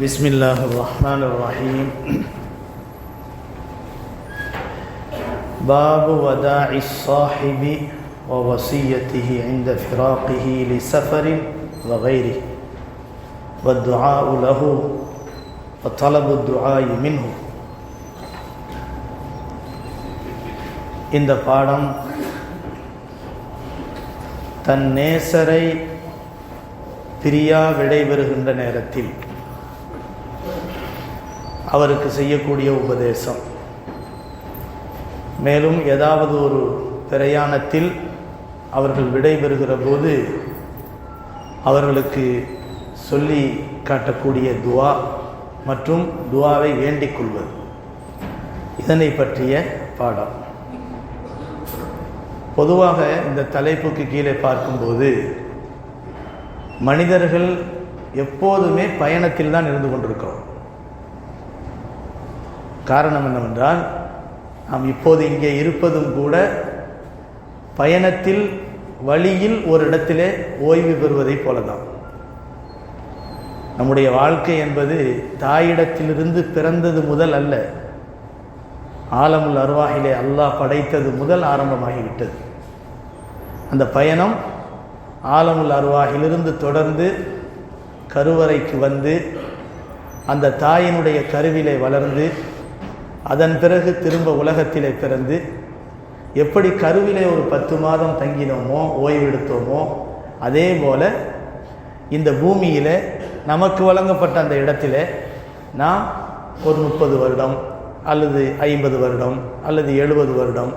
بسم الله الرحمن الرحيم باب وداع الصاحب ووصيته عند فراقه لسفر وغيره والدعاء له وطلب الدعاء منه இந்த பாடம் தன் நேசரை பிரியா விடைபெறுகின்ற நேரத்தில் அவருக்கு செய்யக்கூடிய உபதேசம். மேலும் ஏதாவது ஒரு பிரயாணத்தில் அவர்கள் விடைபெறுகிற போது அவர்களுக்கு சொல்லி காட்டக்கூடிய துவா மற்றும் துவாவை வேண்டிக் கொள்வது. இதனை பற்றிய பாடம். பொதுவாக இந்த தலைப்புக்கு கீழே பார்க்கும்போது மனிதர்கள் எப்போதுமே பயணத்தில் தான் இருந்து கொண்டிருக்கிறோம். காரணம் என்னவென்றால் நாம் இப்போது இங்கே இருப்பதும் கூட பயணத்தில் வழியில் ஒரு இடத்திலே ஓய்வு பெறுவதைப் போலதான். நம்முடைய வாழ்க்கை என்பது தாயிடத்திலிருந்து பிறந்தது முதல் அல்ல. ஆலமுல் அருவாகிலே அல்லாஹ் படைத்தது முதல் ஆரம்பமாகிவிட்டது. அந்த பயணம் ஆலமுல் அருவாகிலிருந்து தொடர்ந்து கருவறைக்கு வந்து அந்த தாயினுடைய கருவிலே வளர்ந்து அதன் பிறகு திரும்ப உலகத்திலே பிறந்து எப்படி கருவிலே ஒரு பத்து மாதம் தங்கினோமோ ஓய்வெடுத்தோமோ அதே போல் இந்த பூமியில் நமக்கு வழங்கப்பட்ட அந்த இடத்துல நாம் ஒரு முப்பது வருடம் அல்லது ஐம்பது வருடம் அல்லது எழுபது வருடம்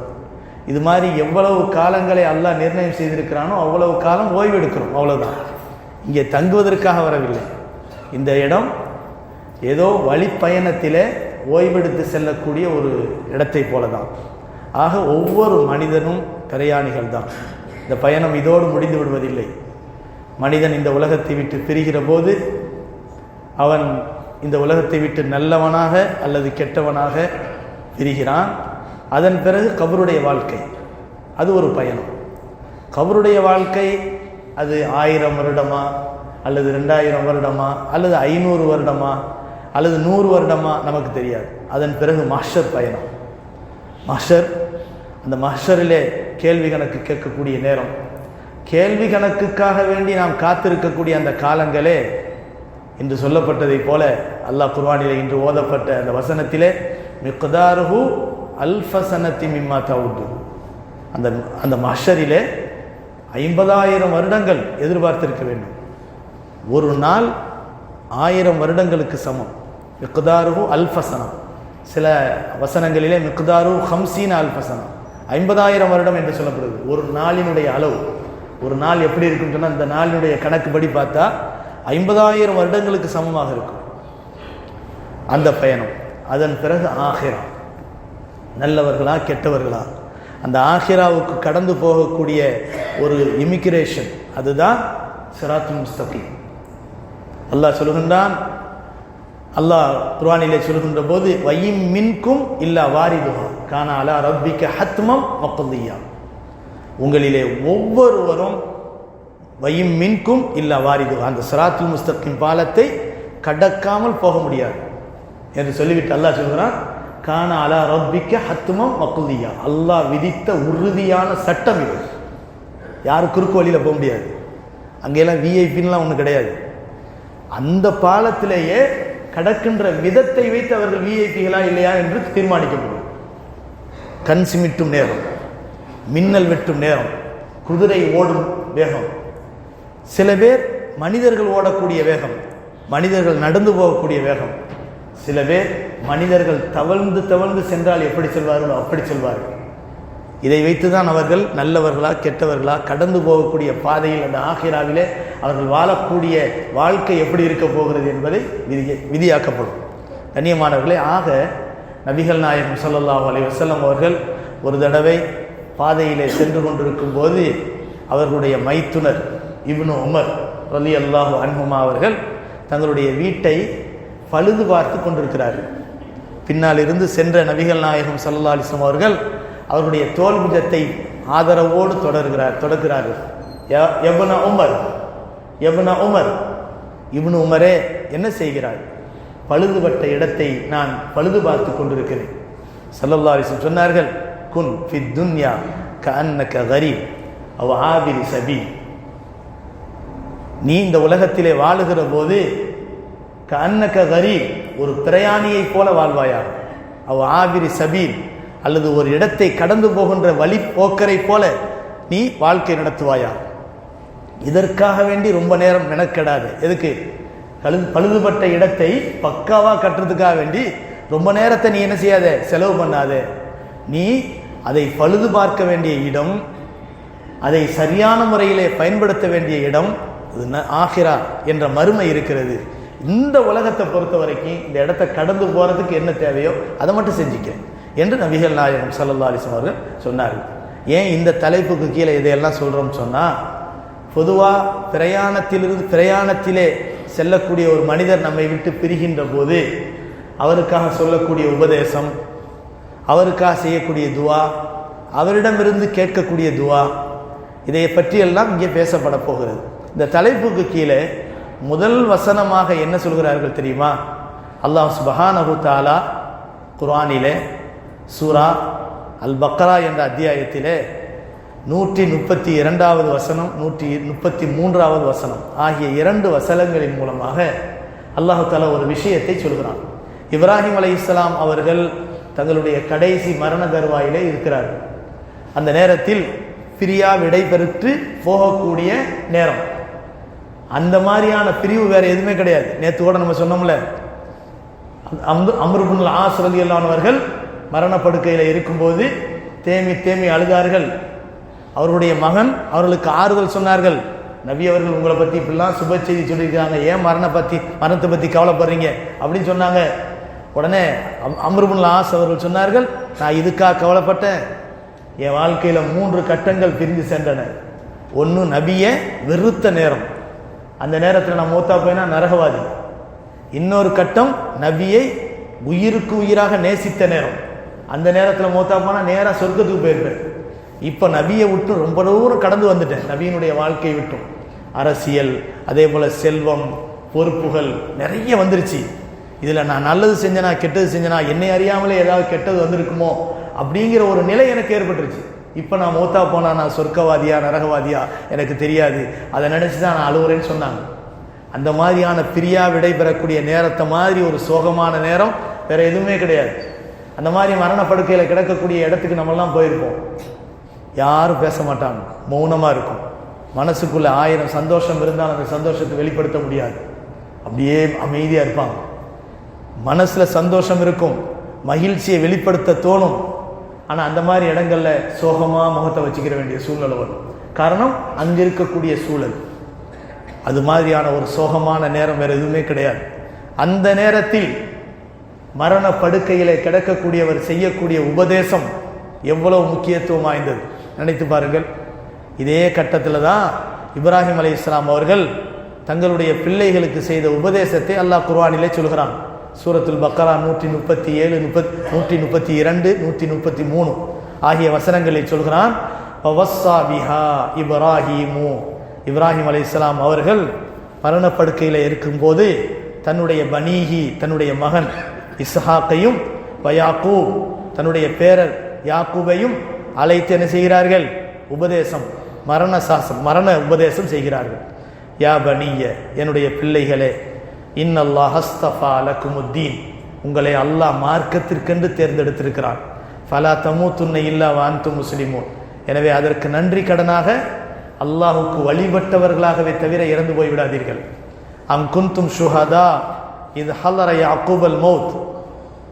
இது மாதிரி எவ்வளவு காலங்களை அல்லாஹ் நிர்ணயம் செய்திருக்கிறானோ அவ்வளவு காலம் ஓய்வெடுக்கிறோம் அவ்வளோதான் இங்கே தங்குவதற்காக வரவில்லை. இந்த இடம் ஏதோ வழிப்பயணத்திலே ஓய்வெடுத்து செல்லக்கூடிய ஒரு இடத்தை போல தான் ஆக ஒவ்வொரு மனிதனும் பிரயாணிகள் தான் இந்த பயணம் இதோடு முடிந்து விடுவதில்லை. மனிதன் இந்த உலகத்தை விட்டு பிரிகிற போது அவன் இந்த உலகத்தை விட்டு நல்லவனாக அல்லது கெட்டவனாக பிரிகிறான். அதன் பிறகு கபருடைய வாழ்க்கை. அது ஒரு பயணம். கபருடைய வாழ்க்கை அது ஆயிரம் வருடமா அல்லது ரெண்டாயிரம் வருடமா அல்லது ஐநூறு வருடமா அல்லது நூறு வருடமா நமக்கு தெரியாது. அதன் பிறகு மஹர் பயணம். மஹர் அந்த மஹரிலே கேள்வி கணக்கு கேட்கக்கூடிய நேரம். கேள்வி கணக்குக்காக வேண்டி நாம் காத்திருக்கக்கூடிய அந்த காலங்களே இன்று சொல்லப்பட்டதைப் போல அல்லாஹ் குர்வானிலே இன்று ஓதப்பட்ட அந்த வசனத்திலே மிக்தாருஹு அல்ஃபசனத்தி மிம்மா தவுட்டு அந்த அந்த மஷரிலே ஐம்பதாயிரம் வருடங்கள் எதிர்பார்த்திருக்க வேண்டும். ஒரு நாள் ஆயிரம் வருடங்களுக்கு சமம். மிக்தாருஹு அல்ஃபசனம். சில வசனங்களிலே மிக்தாரு ஹம்சீன் அல்ஃபசனம். ஐம்பதாயிரம் வருடம் என்று சொல்லப்படுது. ஒரு நாளினுடைய அளவு. ஒரு நாள் எப்படி இருக்குன்னு சொன்னால் அந்த நாளினுடைய கணக்குப்படி பார்த்தா ஐம்பதாயிரம் வருடங்களுக்கு சமமாக இருக்கும். அந்த பயணம். அதன் பிறகு ஆஹிரா. நல்லவர்களா கெட்டவர்களா? அந்த ஆஹிராவுக்கு கடந்து போகக்கூடிய ஒரு இமிகிரேஷன் அதுதான் சிராத்து முஸ்தகி அல்லாஹ் சொல்லுகின்றான் அல்லாஹ் குர்வானிலே சொல்கின்ற போது வையும் மின்கும் இல்லா வாரிதுகா கானா அலா ரப்பிக்க ஹத்மம் மொக்கந்தியா உங்களிலே ஒவ்வொருவரும் வையும் மின்கும் இல்லா வாரிதுகா அந்த சிராத்துல் முஸ்தக்கின் பாலத்தை கடக்காமல் போக முடியாது. என்று சொல்லிவிட்டு அல்லாஹ் சொல்கிறான் கான அலா ரப்பிக்க ஹத்துமம் மக்குதியா அல்லாஹ் விதித்த உறுதியான சட்டம் இது. யாரும் குறுக்கு வழியில் போக முடியாது. அங்கெல்லாம் விஐபின்லாம் ஒன்றும் கிடையாது. அந்த பாலத்திலேயே கடக்கின்ற விதத்தை வைத்து அவர்கள் விஐபிகளா இல்லையா என்று தீர்மானிக்கப்படும். கண் சிமிட்டும் நேரம் மின்னல் வெட்டும் நேரம் குதிரை ஓடும் வேகம். சில பேர் மனிதர்கள் ஓடக்கூடிய வேகம் மனிதர்கள் நடந்து போகக்கூடிய வேகம். சில பேர் மனிதர்கள் தவழ்ந்து தவழ்ந்து சென்றால் எப்படி செல்வார்களோ அப்படி செல்வார்கள். இதை வைத்துதான் அவர்கள் நல்லவர்களா கெட்டவர்களா கடந்து போகக்கூடிய பாதையில் அந்த ஆகிராவிலே அவர்கள் வாழக்கூடிய வாழ்க்கை எப்படி இருக்க போகிறது என்பதை விதி விதியாக்கப்படும். கண்ணியமானவர்களே ஆக நபிகள் நாயகம் சல்லல்லாஹ் அலி வசல்லம் அவர்கள் ஒரு தடவை பாதையிலே சென்று கொண்டிருக்கும் போது அவர்களுடைய மைத்துனர் இப்னு உமர் ரலி அல்லாஹு அன்ஹுமா அவர்கள் தங்களுடைய வீட்டை பழுது பார்த்து கொண்டிருக்கிறார்கள். பின்னால் இருந்து சென்ற நபிகள் நாயகம் சல்லா அலிஸ்லாம் அவர்கள் அவருடைய தோல்புஜத்தை ஆதரவோடு தொடர்கிறார் தொடர்கிறார்கள். ய- உமர் எப்ன உமர். இவனு உமரே என்ன செய்கிறாய்? பழுதுபட்ட இடத்தை நான் பழுது பார்த்து கொண்டிருக்கிறேன் சல்லல்லா சொன்னார்கள் குன் ஃபி துன்யா கஅன்னக கரி அவ் ஆபிரி சபி நீ இந்த உலகத்திலே வாழுகிற போது கஅன்னக கரி ஒரு பிரயாணியைப் போல வாழ்வாயா? அவ் ஆபிரி சபீர் அல்லது ஒரு இடத்தை கடந்து போகின்ற வழி போக்கரை போல நீ வாழ்க்கை நடத்துவாயா? இதற்காக வேண்டி ரொம்ப நேரம் மெனக்கெடாது. எதுக்கு? கழுது பழுதுபட்ட இடத்தை பக்காவாக கட்டுறதுக்காக வேண்டி ரொம்ப நேரத்தை நீ என்ன செய்யாத? செலவு பண்ணாத. நீ அதை பழுது பார்க்க வேண்டிய இடம் அதை சரியான முறையிலே பயன்படுத்த வேண்டிய இடம் இது ந- ஆகிரா என்ற மறுமை இருக்கிறது. இந்த உலகத்தை பொறுத்த வரைக்கும் இந்த இடத்த கடந்து போகிறதுக்கு என்ன தேவையோ அதை மட்டும் செஞ்சுக்க என்று நபிகள் நாயகம் ஸல்லல்லாஹு அலைஹி அவர்கள் சொன்னார்கள். ஏன் இந்த தலைப்புக்கு கீழே இதையெல்லாம் சொல்கிறோம்னு சொன்னால் பொதுவாக பிரயாணத்திலிருந்து பிரயாணத்திலே செல்லக்கூடிய ஒரு மனிதர் நம்மை விட்டு பிரிகின்ற போது அவருக்காக சொல்லக்கூடிய உபதேசம் அவருக்காக செய்யக்கூடிய துவா அவரிடமிருந்து கேட்கக்கூடிய துவா இதை பற்றியெல்லாம் இங்கே பேசப்பட போகிறது. இந்த தலைப்புக்கு கீழே முதல் வசனமாக என்ன சொல்கிறார்கள் தெரியுமா? அல்லாஹ் சுபஹானஹு தாலா குரானிலே சூரா அல் பக்ரா என்ற அத்தியாயத்திலே நூற்றி முப்பத்தி இரண்டாவது வசனம் நூற்றி முப்பத்தி மூன்றாவது வசனம் ஆகிய இரண்டு வசனங்களின் மூலமாக அல்லாஹு தஆலா ஒரு விஷயத்தை சொல்கிறான். இப்ராஹிம் அலைஹிஸ்ஸலாம் அவர்கள் தங்களுடைய கடைசி மரண தருவாயிலே இருக்கிறார்கள். அந்த நேரத்தில் பிரியா விடை பெற்று போகக்கூடிய நேரம். அந்த மாதிரியான பிரிவு வேற எதுவுமே கிடையாது. நேற்று கூட நம்ம சொன்னோம்ல அம்ரு அம்ருபுல் ஆஸ் ரலியல்லானவர்கள் மரணப்படுக்கையில் இருக்கும்போது தேமி தேமி அழுதார்கள். அவருடைய மகன் அவர்களுக்கு ஆறுதல் சொன்னார்கள். நபி அவர்கள் உங்களை பற்றி இப்படிலாம் சுப செய்தி சொல்லியிருக்காங்க ஏன் மரண பற்றி மரணத்தை பற்றி கவலைப்படுறீங்க? அப்படின்னு சொன்னாங்க. உடனே அம்ருபுல் ஆஸ் அவர்கள் சொன்னார்கள் நான் இதுக்காக கவலைப்பட்டேன். என் வாழ்க்கையில் மூன்று கட்டங்கள் பிரிந்து சென்றன. ஒன்று நபியை வெறுத்த நேரம். அந்த நேரத்தில் நான் மூத்தா போயினா நரகவாதி. இன்னொரு கட்டம் நபியை உயிருக்கு உயிராக நேசித்த நேரம். அந்த நேரத்தில் மூத்தா போனால் நேராக சொர்க்கத்துக்கு போயிருப்பேன். இப்போ நபியை விட்டு ரொம்ப தூரம் கடந்து வந்துட்டேன். நபியினுடைய வாழ்க்கையை விட்டும். அரசியல் அதே போல் செல்வம் பொறுப்புகள் நிறைய வந்துருச்சு. இதில் நான் நல்லது செஞ்சனா கெட்டது செஞ்சனா என்னை அறியாமலே ஏதாவது கெட்டது வந்திருக்குமோ அப்படிங்கிற ஒரு நிலை எனக்கு ஏற்பட்டுருச்சு. இப்போ நான் மூத்தா போனா நான் சொர்க்கவாதியா நரகவாதியா? எனக்கு தெரியாது. அதை நினச்சி தான் நான் அழுகுறேன்னு சொன்னாங்க. அந்த மாதிரியான பிரியா விடை பெறக்கூடிய நேரத்தை மாதிரி ஒரு சோகமான நேரம் வேற எதுவுமே கிடையாது. அந்த மாதிரி மரணப்படுக்கையில் கிடக்கக்கூடிய இடத்துக்கு நம்மெல்லாம் போயிருப்போம். யாரும் பேச மாட்டாங்க. மௌனமாக இருக்கும். மனசுக்குள்ளே ஆயிரம் சந்தோஷம் இருந்தாலும் அந்த சந்தோஷத்தை வெளிப்படுத்த முடியாது. அப்படியே அமைதியாக இருப்பாங்க. மனசில் சந்தோஷம் இருக்கும். மகிழ்ச்சியை வெளிப்படுத்த தோணும். ஆனால் அந்த மாதிரி இடங்களில் சோகமாக முகத்தை வச்சுக்கிற வேண்டிய சூழ்நிலை வரும். காரணம் அங்கே இருக்கக்கூடிய சூழல். அது மாதிரியான ஒரு சோகமான நேரம் வேறு எதுவுமே கிடையாது. அந்த நேரத்தில் மரண படுக்கையில் கிடக்கக்கூடியவர் செய்யக்கூடிய உபதேசம் எவ்வளவு முக்கியத்துவம் வாய்ந்தது? நினைத்து பாருங்கள். இதே கட்டத்தில் தான் இப்ராஹிம் அலை இஸ்லாம் அவர்கள் தங்களுடைய பிள்ளைகளுக்கு செய்த உபதேசத்தை அல்லாஹ் குர்வானிலே சொல்கிறான். சூரத்துல் பக்கரா நூற்றி முப்பத்தி ஏழு முப்பத் நூற்றி முப்பத்தி இரண்டு நூற்றி முப்பத்தி மூணு ஆகிய வசனங்களை சொல்கிறான் "வவஸ்ஸா இப்ராஹிம். அலி இப்ராஹிம் அவர்கள் மரணப்படுக்கையில் இருக்கும்போது தன்னுடைய பனீஹி தன்னுடைய மகன் இஸ்ஹாக்கையும் வயாக்கூப் தன்னுடைய பேரர் யாக்கூபையும் அழைத்து என்ன செய்கிறார்கள்? உபதேசம் மரண சாசம் மரண உபதேசம் செய்கிறார்கள். யா பனிய என்னுடைய பிள்ளைகளே இன்னல்லா ஹஸ்தஃபா லக்குமுத்தீன் உங்களை அல்லாஹ் மார்க்கத்திற்கென்று தேர்ந்தெடுத்திருக்கிறான். ஃபலா துன்னை இல்லா வாந்து முஸ்லிமூன். எனவே அதற்கு நன்றி கடனாக அல்லாஹுக்கு வழிபட்டவர்களாகவே தவிர இறந்து போய்விடாதீர்கள் அம் குந்தும் ஷுஹதா இது ஹல்லர யாக்கூபல் மௌத்.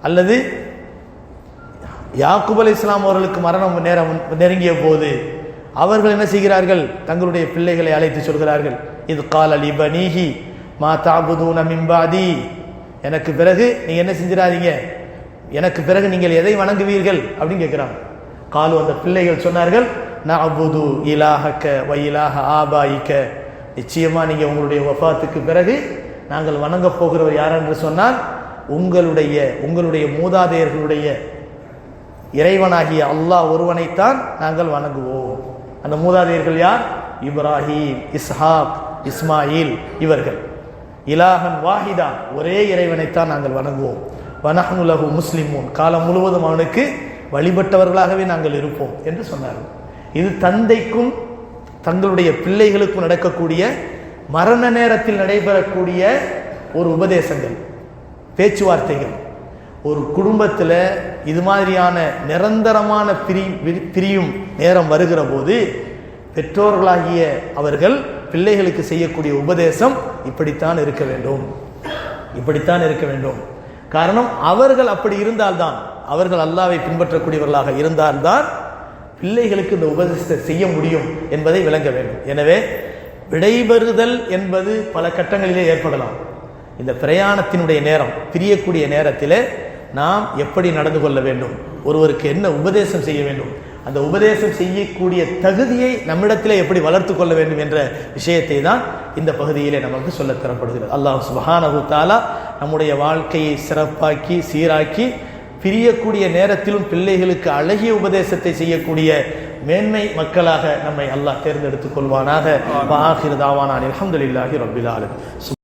அல்லது யாக்குப் அலி இஸ்லாம் அவர்களுக்கு மரணம் நேரம் நெருங்கிய போது அவர்கள் என்ன செய்கிறார்கள்? தங்களுடைய பிள்ளைகளை அழைத்து சொல்கிறார்கள். இது கால் அலி பனீஹி மா தாபுதூன மிம்பாதி எனக்கு பிறகு நீங்கள் என்ன செஞ்சிடாதீங்க. எனக்கு பிறகு நீங்கள் எதை வணங்குவீர்கள்? அப்படின்னு கேட்கிறாங்க காலு அந்த பிள்ளைகள் சொன்னார்கள் நாபுது இலாஹக்க வ இலாஹ ஆபாயிக்க. நிச்சயமா நீங்க உங்களுடைய வஃபாத்துக்கு பிறகு நாங்கள் வணங்க போகிறவர் யார் என்று சொன்னால் உங்களுடைய உங்களுடைய மூதாதையர்களுடைய இறைவனாகிய அல்லாஹ் ஒருவனைத்தான் நாங்கள் வணங்குவோம். அந்த மூதாதையர்கள் யார்? இப்ராஹிம் இஸ்ஹாக் இஸ்மாயில் இவர்கள். இலாகன் வாஹிதா ஒரே இறைவனைத்தான் நாங்கள் வணங்குவோம். வனஹனுலகு முஸ்லிமூன் காலம் முழுவதும் அவனுக்கு வழிபட்டவர்களாகவே நாங்கள் இருப்போம் என்று சொன்னார்கள். இது தந்தைக்கும் தங்களுடைய பிள்ளைகளுக்கும் நடக்கக்கூடிய மரண நேரத்தில் நடைபெறக்கூடிய ஒரு உபதேசங்கள் பேச்சுவார்த்தைகள். ஒரு குடும்பத்தில் இது மாதிரியான நிரந்தரமான பிரி விரி- பிரியும் நேரம் வருகிற போது பெற்றோர்களாகிய அவர்கள் பிள்ளைகளுக்கு செய்யக்கூடிய உபதேசம் இப்படித்தான் இருக்க வேண்டும். இப்படித்தான் இருக்க வேண்டும். காரணம் அவர்கள் அப்படி இருந்தால்தான் அவர்கள் அல்லாவை பின்பற்றக்கூடியவர்களாக இருந்தால்தான் பிள்ளைகளுக்கு இந்த உபதேசத்தை செய்ய முடியும் என்பதை விளங்க வேண்டும். எனவே விடைபெறுதல் என்பது பல கட்டங்களிலே ஏற்படலாம். இந்த பிரயாணத்தினுடைய நேரம் பிரியக்கூடிய நேரத்திலே நாம் எப்படி நடந்து கொள்ள வேண்டும்? ஒருவருக்கு என்ன உபதேசம் செய்ய வேண்டும்? அந்த உபதேசம் செய்யக்கூடிய தகுதியை நம்மிடத்திலே எப்படி வளர்த்து கொள்ள வேண்டும் என்ற விஷயத்தை தான் இந்த பகுதியிலே நமக்கு சொல்லத் தரப்படுகிறது. அல்லாஹ் சுபஹானஹு தஆலா நம்முடைய வாழ்க்கையை சிறப்பாக்கி சீராக்கி பிரியக்கூடிய நேரத்திலும் பிள்ளைகளுக்கு அழகிய உபதேசத்தை செய்யக்கூடிய மேன்மை மக்களாக நம்மை அல்லாஹ் தேர்ந்தெடுத்துக் கொள்வானாக. வாஹிர் தாவானான் அல்ஹம்துலில்லாஹி ரப்பில் ஆலமீன்.